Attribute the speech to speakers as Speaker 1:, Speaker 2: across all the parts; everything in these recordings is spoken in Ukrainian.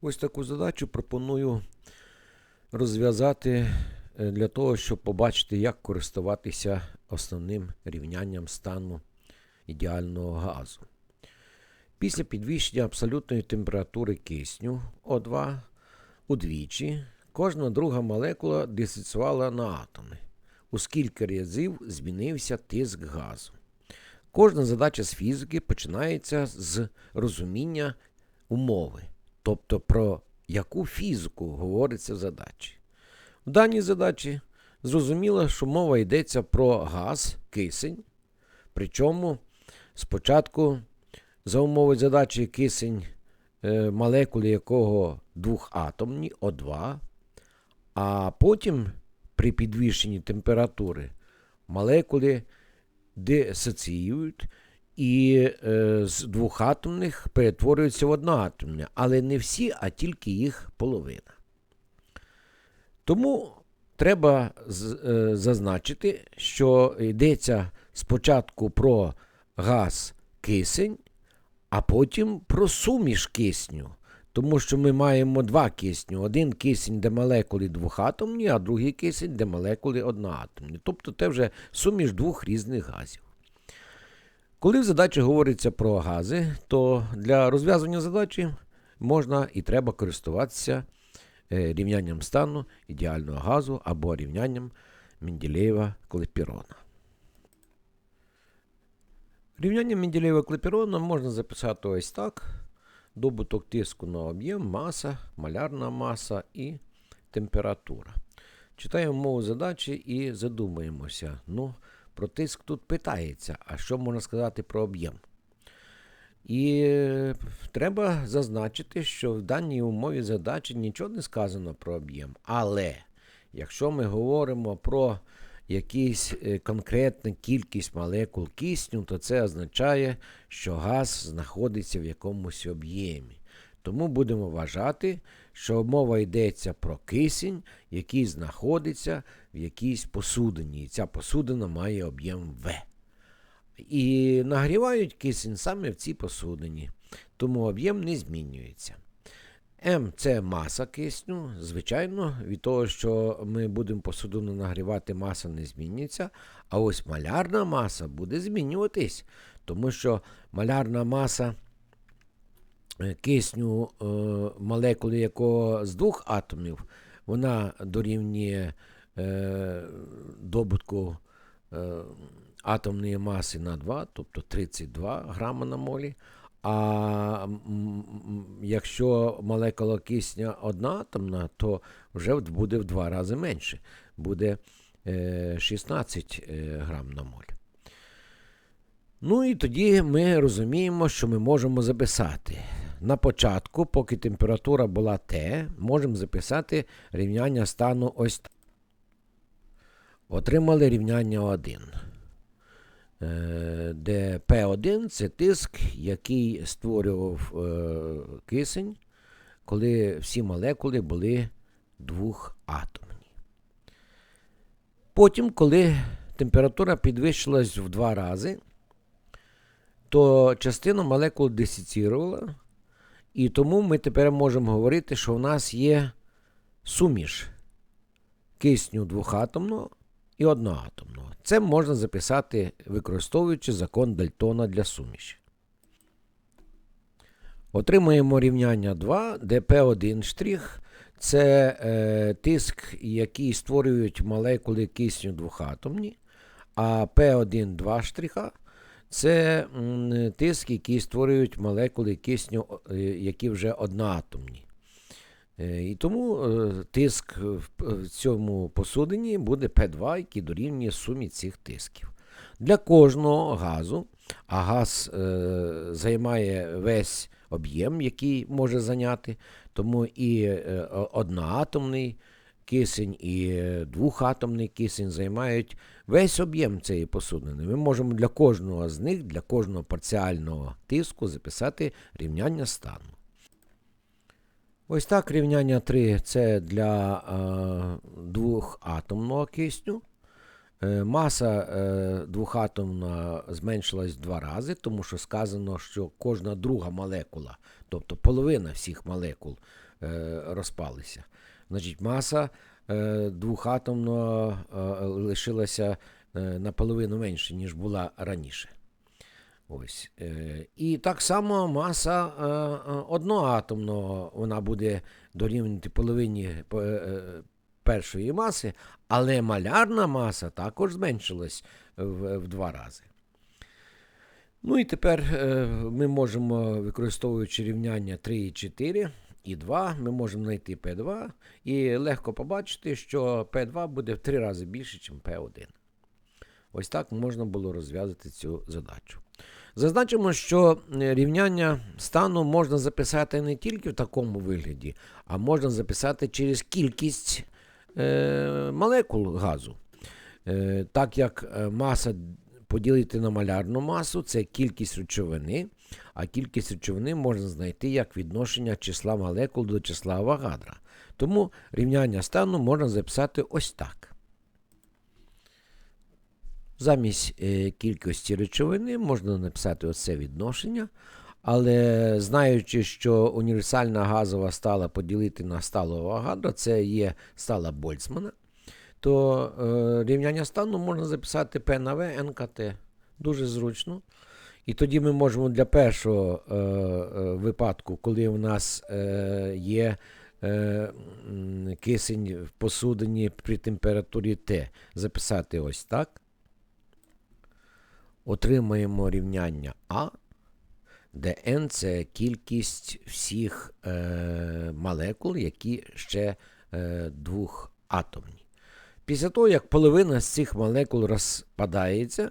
Speaker 1: Ось таку задачу пропоную розв'язати е, для того, щоб побачити, як користуватися основним рівнянням стану ідеального газу. Після підвищення абсолютної температури кисню О2 удвічі кожна друга молекула дисоціювала на атоми, у скільки разів змінився тиск газу. Кожна задача з фізики починається з розуміння умови, тобто про яку фізику говориться в задачі. В даній задачі зрозуміло, що мова йдеться про газ, кисень, причому спочатку за умови задачі кисень, е, молекули якого двохатомні О2, а потім при підвищенні температури молекули дисоціюють і е, з двохатомних перетворюються в одноатомні, але не всі, а тільки їх половина. Тому треба е, зазначити, що йдеться спочатку про газ кисень, а потім про суміш кисню. Тому що ми маємо два кисню. Один кисень, де молекули двохатомні, а другий кисень, де молекули одноатомні. Тобто це вже суміш двох різних газів. Коли в задачі говориться про гази, то для розв'язання задачі можна і треба користуватися е, рівнянням стану ідеального газу або рівнянням Менделєєва клепірона. Рівняння Менделєєва клепірона можна записати ось так: добуток тиску на об'єм, маса, малярна маса і температура. Читаємо мову задачі і задумаємося. Ну, про тиск тут питається, а що можна сказати про об'єм? І е, треба зазначити, що в даній умові задачі нічого не сказано про об'єм. Але якщо ми говоримо про якусь е, конкретну кількість молекул кисню, то це означає, що газ знаходиться в якомусь об'ємі. Тому будемо вважати, що мова йдеться про кисень, який знаходиться в якійсь посудині. І ця посудина має об'єм В. І нагрівають кисень саме в цій посудині, тому об'єм не змінюється. М це маса кисню. Звичайно, від того, що ми будемо посудину нагрівати, маса не змінюється. А ось малярна маса буде змінюватись, тому що малярна маса кисню, е, молекули якого з двох атомів, вона дорівнює е, добутку е, атомної маси на 2, тобто 32 грама на молі. А якщо молекула кисня одноатомна, то вже буде в два рази менше. Буде е, 16 е, грам на моль. Ну і тоді ми розуміємо, що ми можемо записати. На початку, поки температура була Т, можемо записати рівняння стану ось. Отримали рівняння 1 е, де P1 це тиск, який створював е, кисень, коли всі молекули були двохатомні. Потім, коли температура підвищилась в два рази, то частину молекул дисоціювала, і тому ми тепер можемо говорити, що в нас є суміш кисню двохатомного і одноатомного. Це можна записати, використовуючи закон Дальтона для суміші. Отримуємо рівняння 2, де P1 штрих це е, тиск, який створюють молекули кисню двохатомні, а P1 2 штриха це тиск, який створюють молекули кисню, е, які вже одноатомні. Е, І тому е, тиск в, цьому посудині буде P2, який дорівнює сумі цих тисків. Для кожного газу, а газ займає весь об'єм, який може зайняти, тому і одноатомний кисень, і двохатомний кисень займають весь об'єм цієї посудини. Ми можемо для кожного з них, для кожного парціального тиску записати рівняння стану. Ось так рівняння 3 це для е, двохатомного кисню. Е, маса е, двохатомна зменшилась два рази, тому що сказано, що кожна друга молекула, тобто половина всіх молекул, е, розпалися. Значить, маса е, двохатомного е, лишилася е, наполовину менше, ніж була раніше. Ось. І так само маса одноатомного вона буде дорівнювати половині першої маси, але малярна маса також зменшилась в, в два рази. Ну і тепер ми можемо, використовуючи рівняння 3 і 4 і 2, ми можемо знайти P2 і легко побачити, що P2 буде в 3 рази більше, ніж P1. Ось так можна було розв'язати цю задачу. Зазначимо, що е, рівняння стану можна записати не тільки в такому вигляді, а можна записати через кількість е, молекул газу. Е, так як е, маса поділити на малярну масу це кількість речовини, а кількість речовини можна знайти як відношення числа молекул до числа Авогадра. Тому рівняння стану можна записати ось так. Замість е, кількості речовини можна написати оце відношення, але знаючи, що універсальна газова стала поділити на сталу Авогадро, це є стала Больцмана, то е, рівняння стану можна записати P на V, НКТ. Дуже зручно. І тоді ми можемо для першого е, е, випадку, коли у нас е, є е, кисень в посудині при температурі Т, записати ось так. Отримаємо рівняння А, де n це кількість всіх е, молекул, які ще е, двохатомні. Після того, як половина з цих молекул розпадається,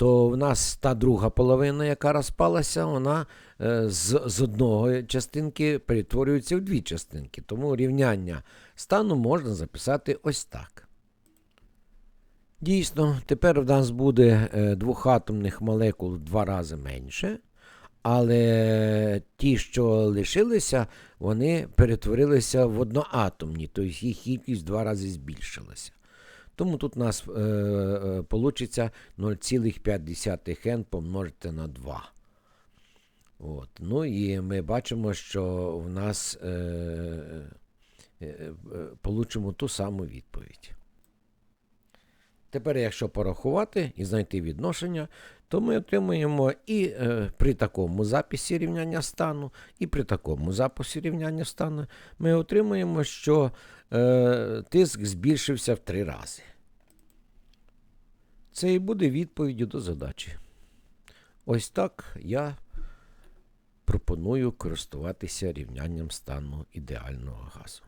Speaker 1: то в нас та друга половина, яка розпалася, вона е, з, з одного частинки перетворюється в дві частинки. Тому рівняння стану можна записати ось так. Дійсно, тепер в нас буде е, двохатомних молекул в два рази менше, але ті, що лишилися, вони перетворилися в одноатомні, тобто їх кількість два рази збільшилася. Тому тут у нас е, е, получиться 0,5 n помножити на 2. От. Ну і ми бачимо, що в нас е, е, е, получимо ту саму відповідь. Тепер, якщо порахувати і знайти відношення, то ми отримуємо і е, при такому записі рівняння стану, і при такому записі рівняння стану ми отримуємо, що е, тиск збільшився в три рази. Це і буде відповіддю до задачі. Ось так я пропоную користуватися рівнянням стану ідеального газу.